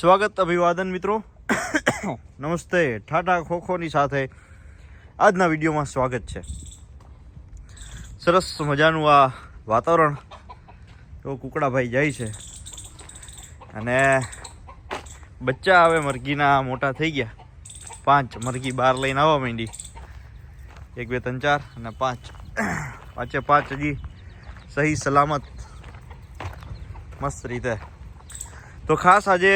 સ્વાગત અભિવાદન મિત્રો. નમસ્તે. ઠાઠા ખોખોની સાથે આજના વિડીયોમાં સ્વાગત છે. સરસ મજાનું આ વાતાવરણ. તો કુકડાભાઈ જાય છે. અને બચ્ચા હવે મરઘીના મોટા થઈ ગયા. પાંચ. મરઘી બહાર લઈને આવવા માંડી. એક, બે, ત્રણ, ચાર અને પાંચ. પાંચે પાંચ હજી સહી, સલામત, મસ્ત રીતે તો ખાસ આજે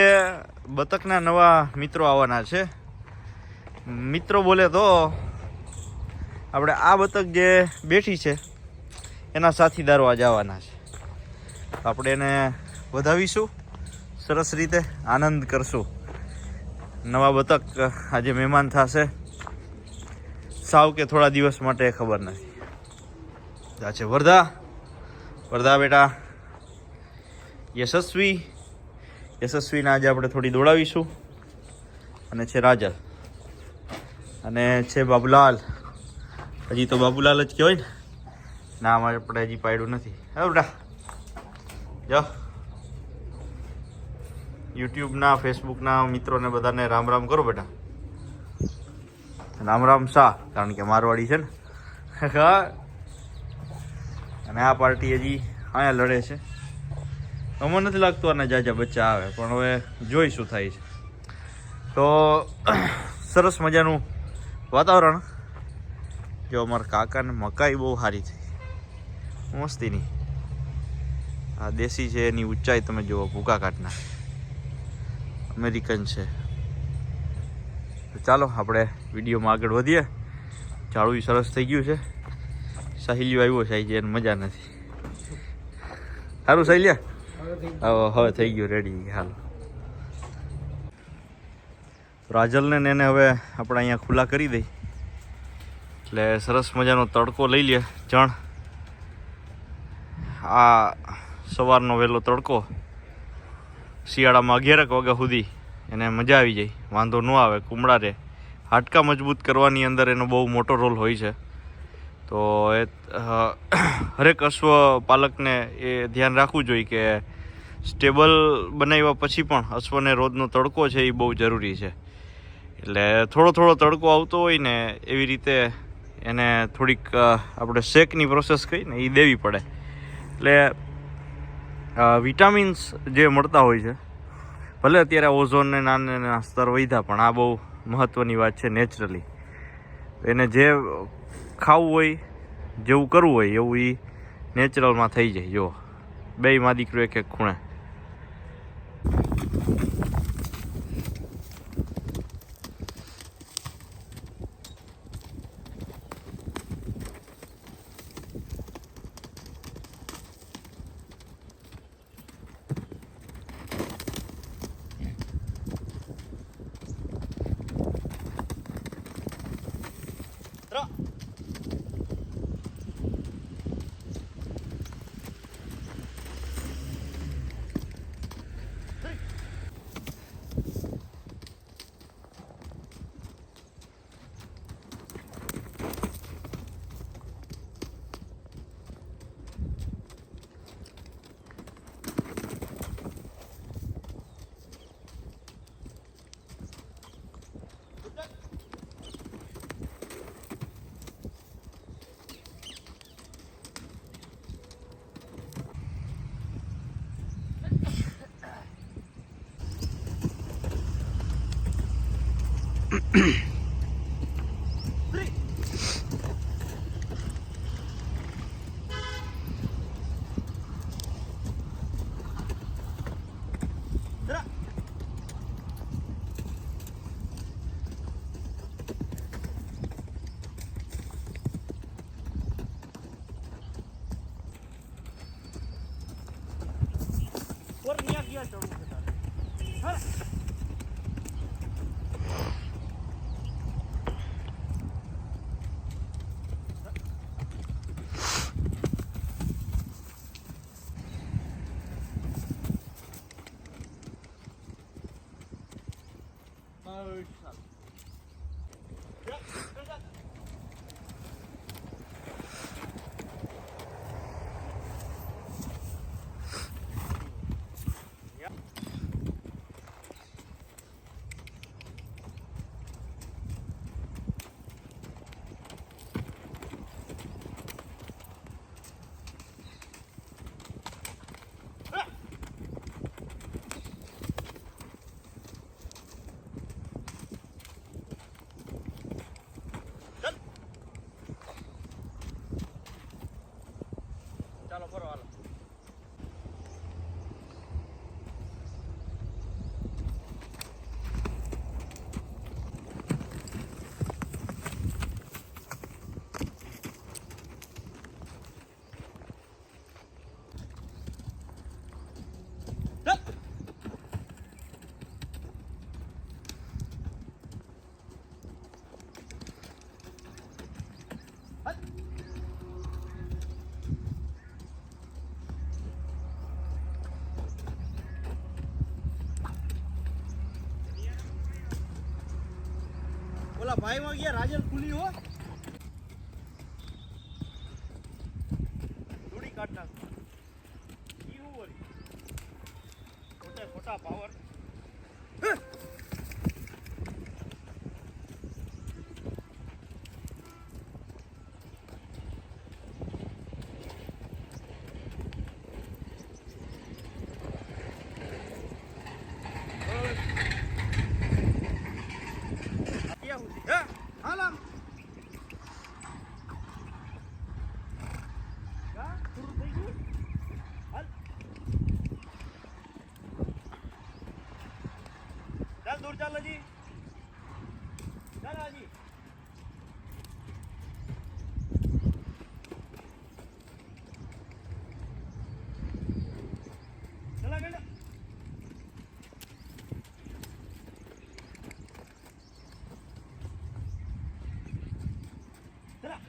બતકના નવા મિત્રો આવવાના છે. મિત્રો બોલે તો, આપણે આ બતક જે બેઠી છે, એના સાથીદારો આજે આવવાના છે. આપણે એને વધાવીશું. સરસ રીતે આનંદ કરશું. નવા બતક આજે મહેમાન થશે. સાવ કે થોડા દિવસ માટે ખબર નથી. આ છે વર્ધા. વરદા બેટા, યશસ્વી યશસ્વીને આજે આપણે થોડી દોડાવીશું. અને છે રાજલ અને છે બાબુલાલ. હજી તો બાબુલાલ જ કહેવાય ને. નામ આપણે હજી પાડ્યું નથી. હે બેટા જો. યુટ્યુબના, ફેસબુકના મિત્રોને બધાને રામ રામ કરો બેટા. રામ રામ શાહ કારણ કે મારવાડી છે ને. અને આ પાર્ટી હજી અહીંયા લડે છે. અમને નથી લાગતું આના જાજા બચ્ચા આવે, પણ હવે જોઈ શું થાય છે. તો સરસ મજાનું વાતાવરણ. જો અમારા કાકાને મકાઈ બહુ સારી થઈ. મસ્તીની. આ દેશી છે, એની ઊંચાઈ તમે જુઓ, ભૂકા કાટના અમેરિકન છે. તો ચાલો, આપણે વિડીયોમાં આગળ વધીએ. ઝાડું સરસ થઈ ગયું છે. સહેલિયો આવ્યો છે એને મજા નથી. સારું, સહેલિયા? હવે થઈ ગયું રેડી હાલ. રાજલને ને એને હવે આપણે અહીંયા ખુલ્લા કરી દઈ. એટલે સરસ મજાનો તડકો લઈ લે જણ આ સવારનો વહેલો તડકો. શિયાળામાં અગિયારક વાગ્યા સુધી એને મજા આવી જાય. વાંધો ન આવે, કુમળા રહે. હાડકા મજબૂત કરવાની અંદર એનો બહુ મોટો રોલ હોય છે. તો એ હરેક અશ્વ પાલકને એ ધ્યાન રાખવું જોઈએ કે સ્ટેબલ બનાવ્યા પછી પણ અશ્વને રોજનો તડકો છે એ બહુ જરૂરી છે. એટલે થોડો થોડો તડકો આવતો હોય ને એવી રીતે એને થોડીક આપણે શેકની પ્રોસેસ કહીને એ દેવી પડે. એટલે વિટામિન્સ જે મળતા હોય છે, ભલે અત્યારે ઓઝોનને નાના નાના સ્તર વધ્યા પણ આ બહુ મહત્ત્વની વાત છે નેચરલી એને જે ખાવું હોય, જેવું કરવું હોય એવું એ નેચરલમાં થઈ જાય. જો બે માં એક એક ખૂણે. What do you have to do? ચાલો ઓલા ભાઈ માં ગયા રાજલ ખુલી હો. થોડી કાઢ નાખ. ખોટા ખોટા પાવર ક્યાં સુધી હે હાલ આમ કા પૂરું થઈ ગયું હાલ ચાલ દૂર ચાલ હજી ચાલ હજી ચલા ગંડા ચલા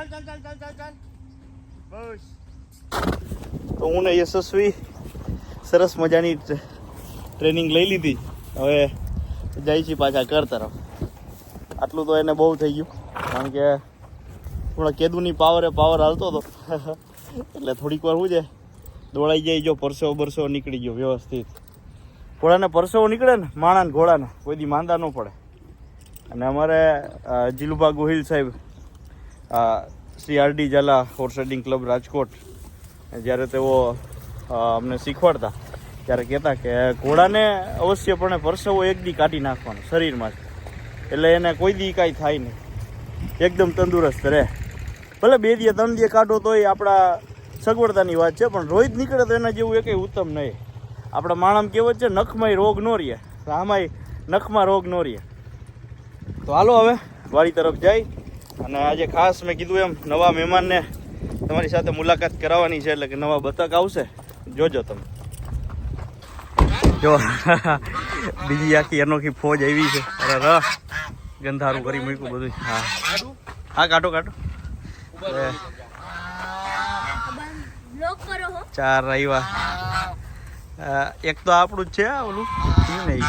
ચાલ ચાલ ચાલ ચાલ ચાલ ચાલ. બસ. તો હું ને યશસ્વી સરસ મજાની ટ્રેનિંગ લઈ લીધી. હવે જાય છે પાછા ઘર તરફ. આટલું તો એને બહુ થઈ ગયું. કારણ કે થોડા કેદુની પાવરે પાવર હાલતો હતો. એટલે થોડીક વાર શું છે, દોડાઈ જાય, જો પરસેવો બરસેવો નીકળી ગયો વ્યવસ્થિત. ઘોડાને પરસેવો નીકળે ને, માણાને ઘોડાને, કોઈ દી માંદા ન પડે. અને અમારે જીલુભા ગોહિલ સાહેબ Shri RD Jhala horse riding club Rajkot. જ્યારે તેઓ અમને શીખવાડતા, ત્યારે કહેતા કે ઘોડાને અવશ્યપણે પરસેવો એક દી કાઢી નાખવાનો, શરીરમાં એટલે એને કોઈ દી કાંઈ થાય નહીં. એકદમ તંદુરસ્ત રહે. ભલે બે દી ત્રણ દી કાઢો તોય આપણા સગવડતાની વાત છે, પણ રોહિત નીકળે તો એના જેવું એકેય ઉત્તમ નહીં. આપણા માણમ કહેવત છે નખમાંય રોગ નો રહે. તો આમાંય નખમાં રોગ નો રહે. તો હાલો હવે વાડી તરફ જાય. અને આજે ખાસ મેં કીધું એમ નવા મહેમાનને તમારી સાથે મુલાકાત કરાવવાની છે એટલે કે નવા બતક આવશે. જોજો તમે. જો, બીજી આખી અનોખી ફોજ આવી છે. અરે ર, ગંધારું કરી મૂક્યું બધું. હા. હા, કાઢો કાઢો. ચાર આવ્યા. એક તો આપણું જ છે ઓલું. નહીં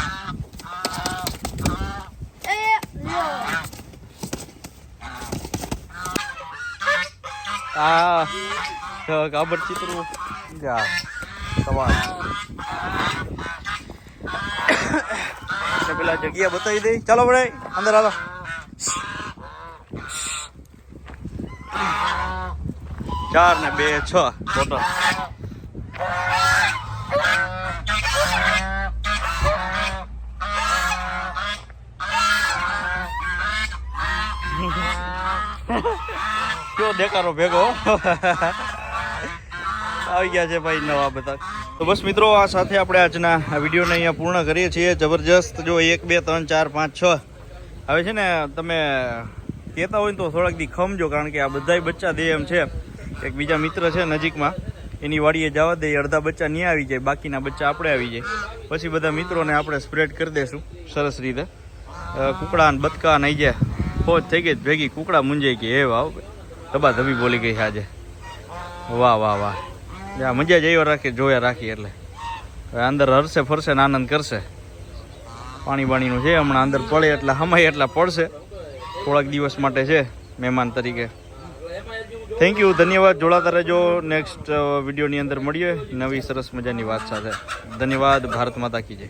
એ લો આ તો ગાબર ચિત્રું. જા સવાર પેલા જગ્યા બતાવી દઈ. ચાલો બડે અંદર હાલો. ચાર ને બે છ. ટોટલ દેખારો ભેગો. આવી ગયા છે ભાઈ નવા બધા. તો બસ મિત્રો, આ સાથે આપણે આજના વિડીયોને અહીંયા પૂર્ણ કરીએ છીએ. જબરજસ્ત જો એક, બે, ત્રણ, ચાર, પાંચ, છ. હવે છે ને, તમે કહેતા હોય તો થોડાક દી ખમજો કારણ કે આ બધાય બચ્ચા દે એમ છે. એક બીજા મિત્ર છે નજીકમાં. એની વાડીએ જવા દે, અડધા બચ્ચા નહીં આવી જાય, બાકીના બચ્ચા આપણે આવી જાય. પછી બધા મિત્રોને આપણે સ્પ્રેડ કરી દઈશું સરસ રીતે. કુકડા ને બતકા ને જાય ફોજ થઈ ગઈ, ભેગી કુકડા મુંજાઈ ગઈ એ વાવ ધબા ધબી બોલી ગઈ આજે. વાહ વાહ વાહ. જ્યાં મજા જ એવા રાખી, જોયા રાખી એટલે. હવે અંદર હરશે ફરશે ને આનંદ કરશે. પાણી બાણીનું છે, હમણાં અંદર પડે એટલે હમાય એટલા પડશે. થોડાક દિવસ માટે છે, મહેમાન તરીકે. થેન્ક યુ ધન્યવાદ. જોડાતા રહેજો. નેક્સ્ટ વિડીયોની અંદર મળીએ. નવી સરસ મજાની વાત સાથે. ધન્યવાદ. ભારત માતા કી જય.